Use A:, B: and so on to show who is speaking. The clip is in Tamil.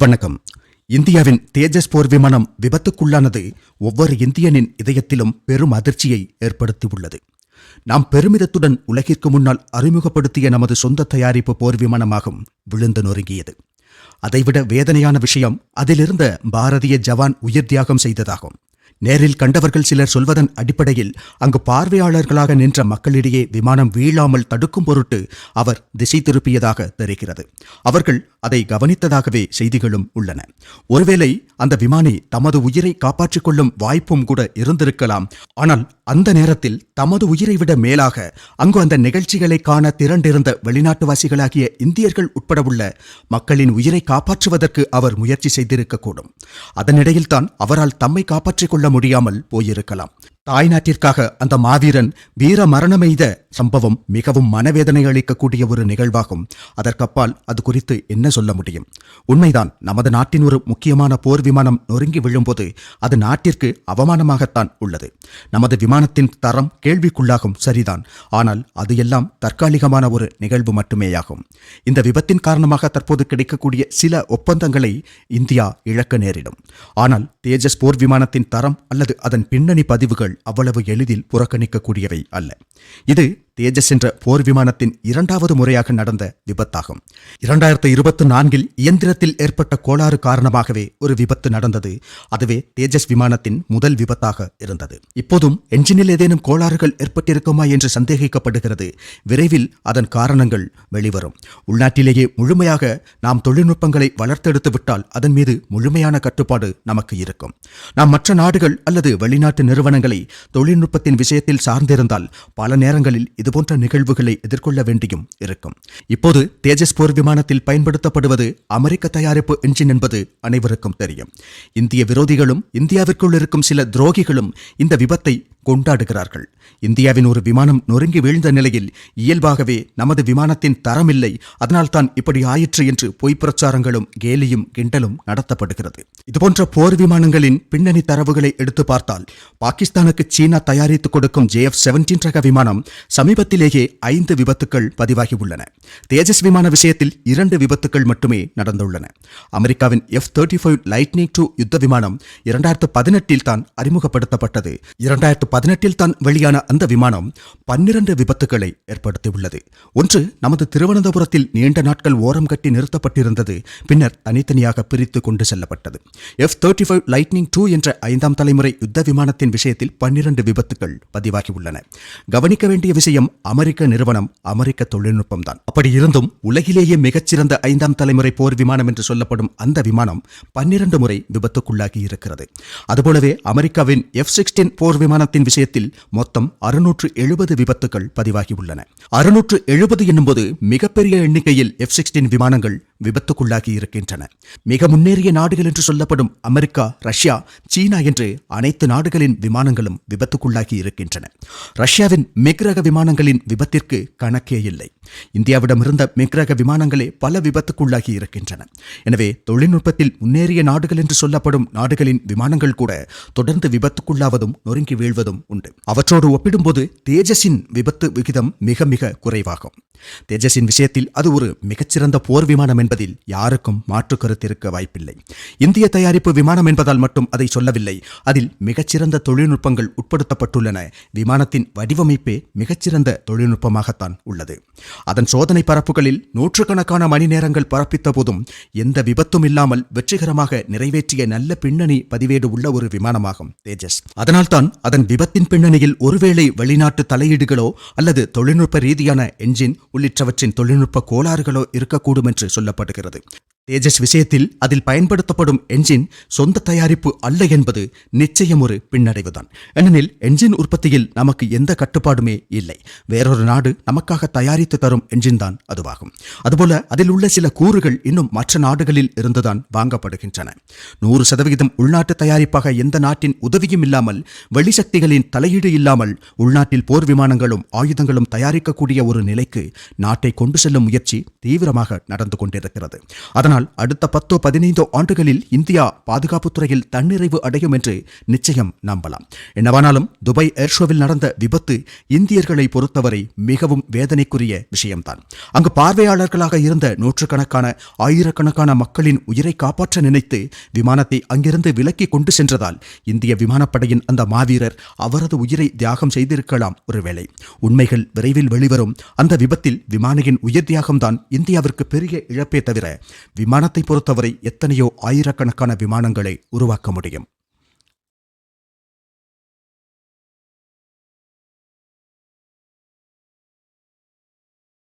A: வணக்கம். இந்தியாவின் தேஜஸ் போர் விமானம் விபத்துக்குள்ளானது ஒவ்வொரு இந்தியனின் இதயத்திலும் பெரும் அதிர்ச்சியை ஏற்படுத்தியுள்ளது. நாம் பெருமிதத்துடன் உலகிற்கு முன்னால் அறிமுகப்படுத்திய நமது சொந்த தயாரிப்பு போர் விமானமாகும் விழுந்து நொறுங்கியது. அதைவிட வேதனையான விஷயம் அதிலிருந்த பாரதிய ஜவான் உயிர் தியாகம் செய்ததாகும். நேரில் கண்டவர்கள் சிலர் சொல்வதன் அடிப்படையில் அங்கு பார்வையாளர்களாக நின்ற மக்களிடையே விமானம் வீழாமல் தடுக்கும் பொருட்டு அவர் திசை திருப்பியதாக தெரிகிறது. அவர்கள் அதை கவனித்ததாகவே செய்திகளும் உள்ளன. ஒருவேளை அந்த விமானி தமது உயிரை காப்பாற்றிக் கொள்ளும் வாய்ப்பும் கூட இருந்திருக்கலாம். ஆனால் அந்த நேரத்தில் தமது உயிரை விட மேலாக அங்கு அந்த நிகழ்ச்சிகளை காண திரண்டிருந்த வெளிநாட்டுவாசிகளாகிய இந்தியர்கள் உட்பட உள்ள மக்களின் உயிரை காப்பாற்றுவதற்கு அவர் முயற்சி செய்திருக்கக்கூடும். அதனிடையில்தான் அவரால் தம்மை காப்பாற்றிக் கொள்ள முடியாமல் போயிருக்கலாம். தாய்நாட்டிற்காக அந்த மாவீரன் வீர மரணமெய்த சம்பவம் மிகவும் மனவேதனை அளிக்கக்கூடிய ஒரு நிகழ்வாகும். அதற்கப்பால் அது குறித்து என்ன சொல்ல முடியும்? உண்மைதான் நமது நாட்டின் ஒரு முக்கியமான போர் விமானம் நொறுங்கி விழும்போது அது நாட்டிற்கு அவமானமாகத்தான் உள்ளது. நமது விமானத்தின் தரம் கேள்விக்குள்ளாகும் சரிதான். ஆனால் அது எல்லாம் தற்காலிகமான ஒரு நிகழ்வு மட்டுமேயாகும். இந்த விபத்தின் காரணமாக தற்போது கிடைக்கக்கூடிய சில ஒப்பந்தங்களை இந்தியா இழக்க நேரிடும். ஆனால் தேஜஸ் போர் விமானத்தின் தரம் அல்லது அதன் பின்னணி பதிவுகள் அவ்வளவு எளிதில் புறக்கணிக்கக்கூடியவை அல்ல. இது தேஜஸ் என்ற போர் விமானத்தின் இரண்டாவது முறையாக நடந்த விபத்தாகும். இரண்டாயிரத்து இருபத்தி நான்கில் இயந்திரத்தில் ஏற்பட்ட கோளாறு காரணமாகவே ஒரு விபத்து நடந்தது. அதுவே தேஜஸ் விமானத்தின் முதல் விபத்தாக இருந்தது. இப்போதும் என்ஜினில் ஏதேனும் கோளாறுகள் ஏற்பட்டிருக்குமா என்று சந்தேகிக்கப்படுகிறது. விரைவில் அதன் காரணங்கள் வெளிவரும். உள்நாட்டிலேயே முழுமையாக நாம் தொழில்நுட்பங்களை வளர்த்தெடுத்து விட்டால் அதன் மீது முழுமையான கட்டுப்பாடு நமக்கு இருக்கும். நாம் மற்ற நாடுகள் அல்லது வெளிநாட்டு நிறுவனங்களை தொழில்நுட்பத்தின் விஷயத்தில் சார்ந்திருந்தால் பல நேரங்களில் இது இதுபோன்ற நிகழ்வுகளை எதிர்கொள்ள வேண்டியும் இருக்கும். இப்போது தேஜஸ் போர் விமானத்தில் பயன்படுத்தப்படுவது அமெரிக்க தயாரிப்பு என்ஜின் என்பது அனைவருக்கும் தெரியும். இந்திய விரோதிகளும் இந்தியாவிற்குள் இருக்கும் சில துரோகிகளும் இந்த விபத்தை கொண்டாடுகிறார்கள். இந்தியாவின் ஒரு விமானம் நொறுங்கி வீழ்ந்த நிலையில் இயல்பாகவே நமது விமானத்தின் தரமில்லை. அதனால்தான் இப்படி ஆயிற்று என்று பொய் பிரச்சாரங்களும் கேலியும் கிண்டலும் நடத்தப்படுகிறது. இதுபோன்ற போர் விமானங்களின் பின்னணி தரவுகளை எடுத்து பார்த்தால் பாகிஸ்தானுக்கு சீனா தயாரித்துக் கொடுக்கும் ஜே எஃப் செவன்டீன் ரக விமானம் சமீபத்திலேயே ஐந்து விபத்துக்கள் பதிவாகியுள்ளன தேஜஸ் விமான விஷயத்தில் இரண்டு விபத்துக்கள் மட்டுமே நடந்துள்ளன. அமெரிக்காவின் F thirty five lightning two யுத்த விமானம் இரண்டாயிரத்து பதினெட்டில் தான் அறிமுகப்படுத்தப்பட்டது. இரண்டாயிரத்து பதினெட்டில் தான் வெளியான அந்த விமானம் பன்னிரண்டு விபத்துகளை ஏற்படுத்தியுள்ளது. ஒன்று நமது திருவனந்தபுரத்தில் நீண்ட நாட்கள் ஓரம் கட்டி நிறுத்தப்பட்டிருந்தது பின்னர் தனித்தனியாக பிரித்து கொண்டு செல்லப்பட்டது. F thirty five lightning two என்ற ஐந்தாம் தலைமுறை யுத்த விமானத்தின் விஷயத்தில் பன்னிரண்டு விபத்துகள் பதிவாகியுள்ளன. கவனிக்க வேண்டிய விஷயம் அமெரிக்க நிறுவனம் அமெரிக்க தொழில்நுட்பம் தான். அப்படி இருந்தும் உலகிலேயே மிகச்சிறந்த ஐந்தாம் தலைமுறை போர் விமானம் என்று சொல்லப்படும் அந்த விமானம் பன்னிரண்டு முறை விபத்துக்குள்ளாகி இருக்கிறது அதுபோலவே அமெரிக்காவின் எஃப் சிக்ஸ்டீன் போர் விமானத்தின் விஷயத்தில் மொத்தம் அறுநூற்று எழுபது விபத்துகள் பதிவாகியுள்ளன. அறுநூற்று எழுபது என்னும்போது மிகப்பெரிய எண்ணிக்கையில் எஃப் சிக்ஸ்டீன் விமானங்கள் விபத்துக்குள்ளாகி இருக்கின்றன மிக முன்னேறிய நாடுகள் என்று சொல்லப்படும் அமெரிக்கா ரஷ்யா சீனா என்று அனைத்து நாடுகளின் விமானங்களும் விபத்துக்குள்ளாகி இருக்கின்றன ரஷ்யாவின் மிக்ரக விமானங்களின் விபத்திற்கு கணக்கே இல்லை. இந்தியாவிடமிருந்த மிக்ரக விமானங்களே பல விபத்துக்குள்ளாகி இருக்கின்றன எனவே தொழில்நுட்பத்தில் முன்னேறிய நாடுகள் என்று சொல்லப்படும் நாடுகளின் விமானங்கள் கூட தொடர்ந்து விபத்துக்குள்ளாவதும் நொறுங்கி வீழ்வதும் உண்டு. அவற்றோடு ஒப்பிடும்போது தேஜஸின் விபத்து விகிதம் மிக மிக குறைவாகும். தேஜஸின் விஷயத்தில் அது ஒரு மிகச்சிறந்த போர் விமானம் என்பதில் யாருக்கும் மாற்று கருத்து இருக்க வாய்ப்பில்லை. இந்திய தயாரிப்பு விமானம் என்பதால் மட்டும் அதை சொல்லவில்லை. அதில் மிகச்சிறந்த தொழில்நுட்பங்கள் உட்படுத்தப்பட்டுள்ளன. விமானத்தின் வடிவமைப்பே மிகச்சிறந்த தொழில்நுட்பமாகத்தான் உள்ளது. அதன் சோதனை பரப்புகளில் நூற்றுக்கணக்கான மணி நேரங்கள் பரப்பித்த போதும் எந்த விபத்தும் இல்லாமல் வெற்றிகரமாக நிறைவேற்றிய நல்ல பின்னணி பதிவேடு உள்ள ஒரு விமானமாகும் தேஜஸ். அதனால்தான் அதன் விபத்தின் பின்னணியில் ஒருவேளை வெளிநாட்டு தலையீடுகளோ அல்லது தொழில்நுட்ப ரீதியான என்ஜின் உள்ளிட்டவற்றின் தொழில்நுட்ப கோளாறுகளோ இருக்கக்கூடும் என்று காணப்படுகிறது. தேஜஸ் விஷயத்தில் அதில் பயன்படுத்தப்படும் என்ஜின் சொந்த தயாரிப்பு அல்ல என்பது நிச்சயம் ஒரு பின்னடைவுதான். ஏனெனில் என்ஜின் உற்பத்தியில் நமக்கு எந்த கட்டுப்பாடுமே இல்லை. வேறொரு நாடு நமக்காக தயாரித்து தரும் என்ஜின் தான் அதுவாகும். அதுபோல அதில் உள்ள சில கூறுகள் இன்னும் மற்ற நாடுகளில் இருந்துதான் வாங்கப்படுகின்றன. நூறு சதவிகிதம் உள்நாட்டு தயாரிப்பாக எந்த நாட்டின் உதவியும் இல்லாமல் வெளிசக்திகளின் தலையீடு இல்லாமல் உள்நாட்டில் போர் விமானங்களும் ஆயுதங்களும் தயாரிக்கக்கூடிய ஒரு நிலைக்கு நாட்டை கொண்டு செல்லும் முயற்சி தீவிரமாக நடந்து கொண்டிருக்கிறது. அதனால் ஆனால் அடுத்த பத்தோ பதினைந்தோ ஆண்டுகளில் இந்தியா பாதுகாப்புத் துறையில் தன்னிறைவு அடையும் என்று நிச்சயம் நம்பலாம். என்னவானாலும் துபாய் ஏர்ஷோவில் நடந்த விபத்து இந்தியர்களை பொறுத்தவரை மிகவும் வேதனைக்குரிய விஷயம்தான். அங்கு பார்வையாளர்களாக இருந்த நூற்றுக்கணக்கான ஆயிரக்கணக்கான மக்களின் உயிரை காப்பாற்ற நினைத்து விமானத்தை அங்கிருந்து விலக்கி கொண்டு சென்றதால் இந்திய விமானப்படையின் அந்த மாவீரர் அவரது உயிரை தியாகம் செய்திருக்கலாம் ஒருவேளை. உண்மைகள் விரைவில் வெளிவரும். அந்த விபத்தில் விமானியின் உயிர் தியாகம்தான் இந்தியாவிற்கு பெரிய இழப்பே தவிர விமானத்தை பொறுத்தவரை எத்தனையோ ஆயிரக்கணக்கான விமானங்களை உருவாக்க முடியும்.